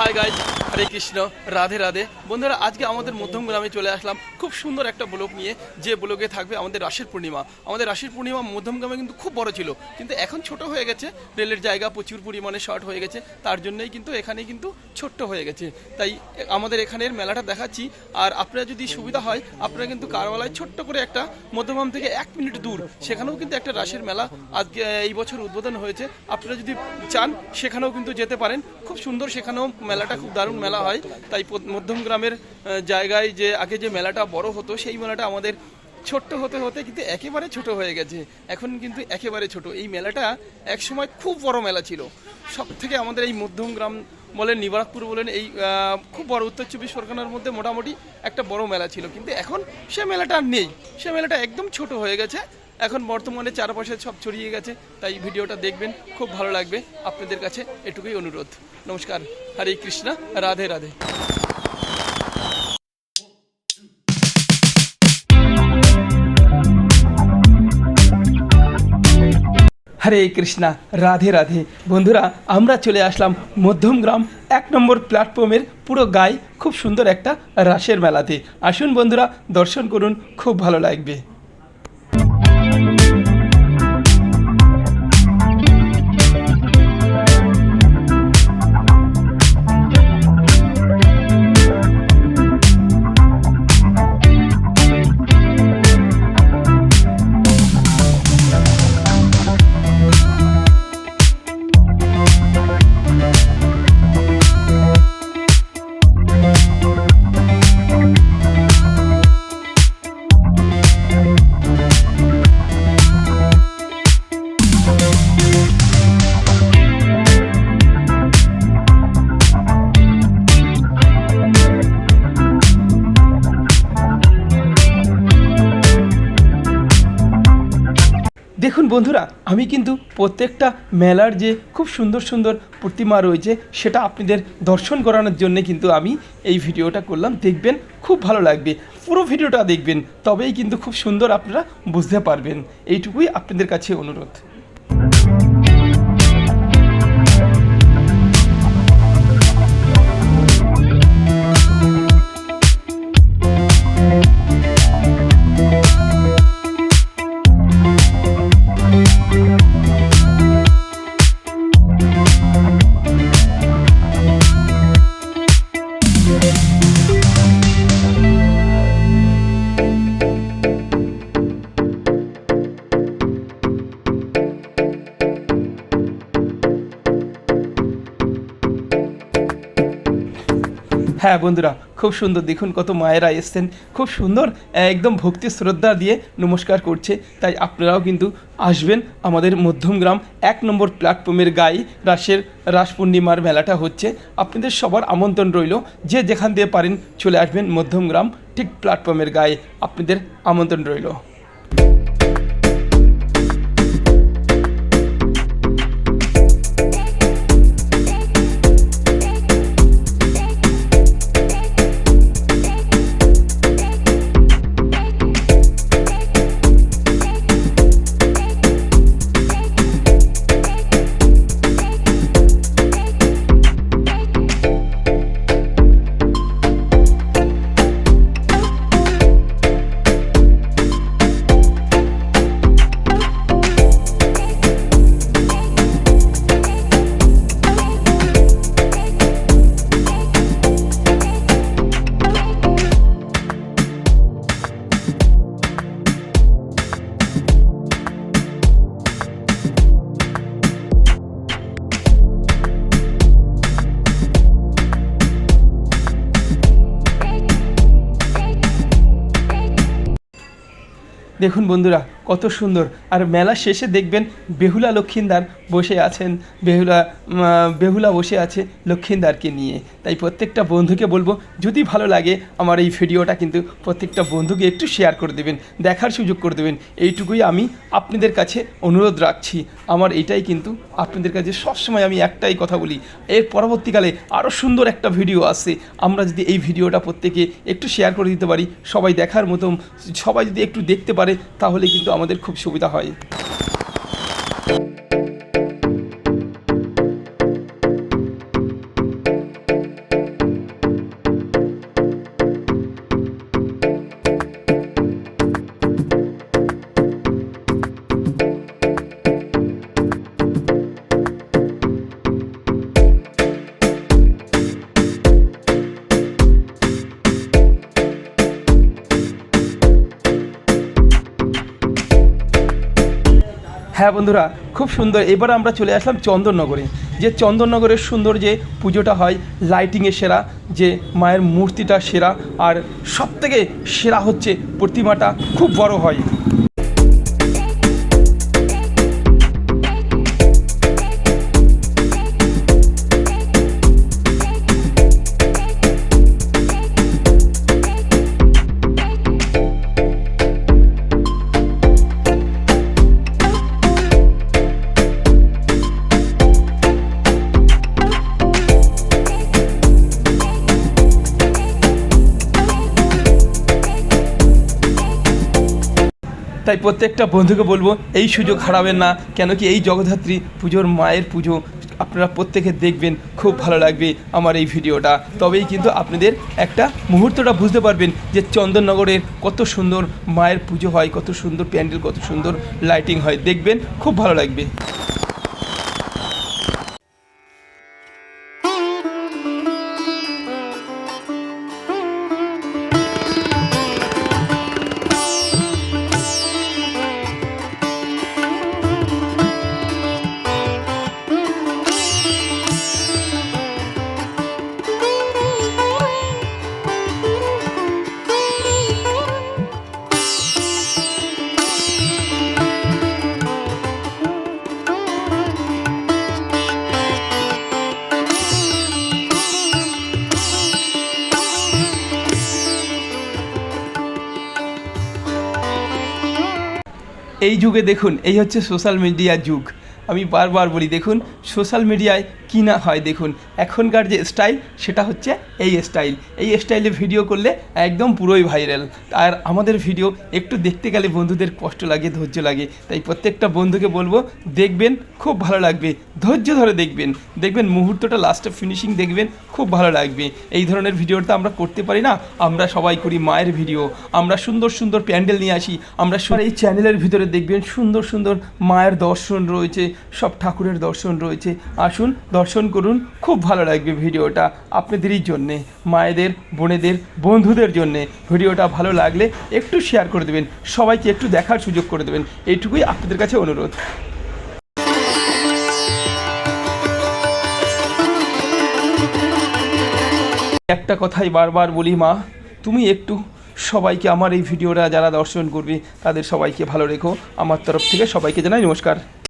Hi guys. হরে কৃষ্ণ, রাধে রাধে। বন্ধুরা, আজকে আমাদের মধ্যম গ্রামে চলে আসলাম। খুব সুন্দর একটা ব্লক নিয়ে যে ব্লকে থাকবে আমাদের রাশির পূর্ণিমা। আমাদের রাশির পূর্ণিমা মধ্যম গ্রামে কিন্তু খুব বড় ছিল, কিন্তু এখন ছোট হয়ে গেছে। রেলের জায়গা প্রচুর পরিমাণে শর্ট হয়ে গেছে। তার জন্যই কিন্তু এখানে কিন্তু ছোট্ট হয়ে গেছে। তাই আমাদের এখানের মেলাটা দেখাচ্ছি। আর আপনারা যদি সুবিধা হয়, আপনারা কিন্তু কারওয়ালায় ছোট্ট করে একটা মধ্যমগ্রাম থেকে এক মিনিট দূর, সেখানেও কিন্তু একটা রাসের মেলা আজকে, এই বছর উদ্বোধন হয়েছে। আপনারা যদি চান, সেখানেও কিন্তু যেতে পারেন। খুব সুন্দর, সেখানেও মেলাটা খুব দারুণ মেলা হয়। তাই মধ্যম গ্রামের জায়গায় যে, আগে যে মেলাটা বড় হতো, সেই মেলাটা আমাদের ছোট্ট হতে হতে কিন্তু একেবারে ছোট হয়ে গেছে। এখন কিন্তু একেবারে ছোট। এই মেলাটা এক সময় খুব বড় মেলা ছিল। সব থেকে আমাদের এই মধ্যম গ্রাম বলেন, নিবারকপুর বলেন, এই খুব বড় উত্তর চব্বিশ পরগনার মধ্যে মোটামুটি একটা বড় মেলা ছিল। কিন্তু এখন সে মেলাটা আর নেই। সে মেলাটা একদম ছোট হয়ে গেছে। এখন বর্তমানে চারপাশে সব ছড়িয়ে গেছে, তাই ভিডিওটা দেখবেন, খুব ভালো লাগবে। আপনাদের কাছে এটুকুই অনুরোধ। নমস্কার, হরে কৃষ্ণা, রাধে রাধে। হরে কৃষ্ণা, রাধে রাধে। বন্ধুরা, আমরা চলে আসলাম মধ্যমগ্রাম এক নম্বর প্ল্যাটফর্মের পুরো গায়ে খুব সুন্দর একটা রাসের মেলাতে। আসুন বন্ধুরা, দর্শন করুন, খুব ভালো লাগবে। দেখুন বন্ধুরা, আমি কিন্তু প্রত্যেকটা মেলার যে খুব সুন্দর সুন্দর প্রতিমা রয়েছে, সেটা আপনাদের দর্শন করানোর জন্য কিন্তু আমি এই ভিডিওটা করলাম। দেখবেন, খুব ভালো লাগবে। পুরো ভিডিওটা দেখবেন, তবেই কিন্তু খুব সুন্দর আপনারা বুঝতে পারবেন। এইটুকুই আপনাদের কাছে অনুরোধ। হ্যাঁ বন্ধুরা, খুব সুন্দর। দেখুন কত মায়েরা এসছেন। খুব সুন্দর, একদম ভক্তি শ্রদ্ধা দিয়ে নমস্কার করছে। তাই আপনারাও কিন্তু আসবেন আমাদের মধ্যমগ্রাম এক নম্বর প্ল্যাটফর্মের গায়ে রাসের রাস পূর্ণিমার মেলাটা হচ্ছে। আপনাদের সবার আমন্ত্রণ রইল। যে যেখান দিয়ে পারেন চলে আসবেন মধ্যমগ্রাম ঠিক প্ল্যাটফর্মের গায়ে। আপনাদের আমন্ত্রণ রইল। দেখুন বন্ধুরা কত সুন্দর। আর মেলা শেষে দেখবেন বেহুলা লক্ষিন্দার বসে আছেন। বেহুলা বেহুলা বসে আছে লক্ষিন্দারকে নিয়ে। তাই প্রত্যেকটা বন্ধুকে বলব, যদি ভালো লাগে আমার এই ভিডিওটা কিন্তু প্রত্যেকটা বন্ধুকে একটু শেয়ার করে দেবেন, দেখার সুযোগ করে দেবেন। এইটুকুই আমি আপনাদের কাছে অনুরোধ রাখছি। আমার এটাই কিন্তু আপনাদের কাছে সবসময় আমি একটাই কথা বলি, এর পরবর্তীকালে আরও সুন্দর একটা ভিডিও আসছে আমরা যদি এই ভিডিওটা প্রত্যেকে একটু শেয়ার করে দিতে পারি, সবাই দেখার মতো সবাই যদি একটু দেখতে পারে, তাহলে কিন্তু আমাদের খুব সুবিধা হয়। হ্যাঁ বন্ধুরা, খুব সুন্দর। এবার আমরা চলে আসলাম চন্দননগরে। যে চন্দননগরের সুন্দর যে পুজোটা হয় লাইটিংয়ে সেরা, যে মায়ের মূর্তিটা সেরা, আর সবথেকে সেরা হচ্ছে প্রতিমাটা খুব বড় হয়। তাই প্রত্যেকটা বন্ধুকে বলব, এই সুযোগ হারাবেন না। কেন কি এই জগদ্ধাত্রী পুজোর মায়ের পুজো আপনারা প্রত্যেকে দেখবেন, খুব ভালো লাগবে আমার এই ভিডিওটা। তবেই কিন্তু আপনাদের একটা মুহূর্তটা বুঝতে পারবেন যে চন্দননগরের কত সুন্দর মায়ের পুজো হয়, কত সুন্দর প্যান্ডেল, কত সুন্দর লাইটিং হয়। দেখবেন, খুব ভালো লাগবে। এই যুগে দেখুন এই হচ্ছে সোশ্যাল মিডিয়া যুগ। আমি বারবার বলি, দেখুন সোশ্যাল মিডিয়ায় কী না হয়, দেখুন। এখনকার যে স্টাইল সেটা হচ্ছে এই স্টাইল এই স্টাইলে ভিডিও করলে একদম পুরোই ভাইরাল আর আমাদের ভিডিও একটু দেখতে গেলে বন্ধুদের কষ্ট লাগে, ধৈর্য লাগে। তাই প্রত্যেকটা বন্ধুকে বলব, দেখবেন, খুব ভালো লাগবে। ধৈর্য ধরে দেখবেন। দেখবেন, মুহূর্তটা লাস্টে ফিনিশিং দেখবেন, খুব ভালো লাগবে। এই ধরনের ভিডিওটা আমরা করতে পারি না। আমরা সবাই করি মায়ের ভিডিও আমরা সুন্দর সুন্দর প্যান্ডেল নিয়ে আসি। আমরা এই চ্যানেলের ভিতরে দেখবেন সুন্দর সুন্দর মায়ের দর্শন রয়েছে। সব ঠাকুরের দর্শন রয়েছে। আসুন, দর্শন করুন। খুব ভালো লাগবে ভিডিওটা আপনাদেরই জন্যে, মায়েদের, বোনেদের, বন্ধুদের জন্যে। ভিডিওটা ভালো লাগলে একটু শেয়ার করে দেবেন, সবাইকে একটু দেখার সুযোগ করে দেবেন। এইটুকুই আপনাদের কাছে অনুরোধ। একটা কথাই বারবার বলি, মা, তুমি একটু সবাইকে আমার এই ভিডিওটা যারা দর্শন করবে, তাদের সবাইকে ভালো রেখো। আমার তরফ থেকে সবাইকে জানাই নমস্কার।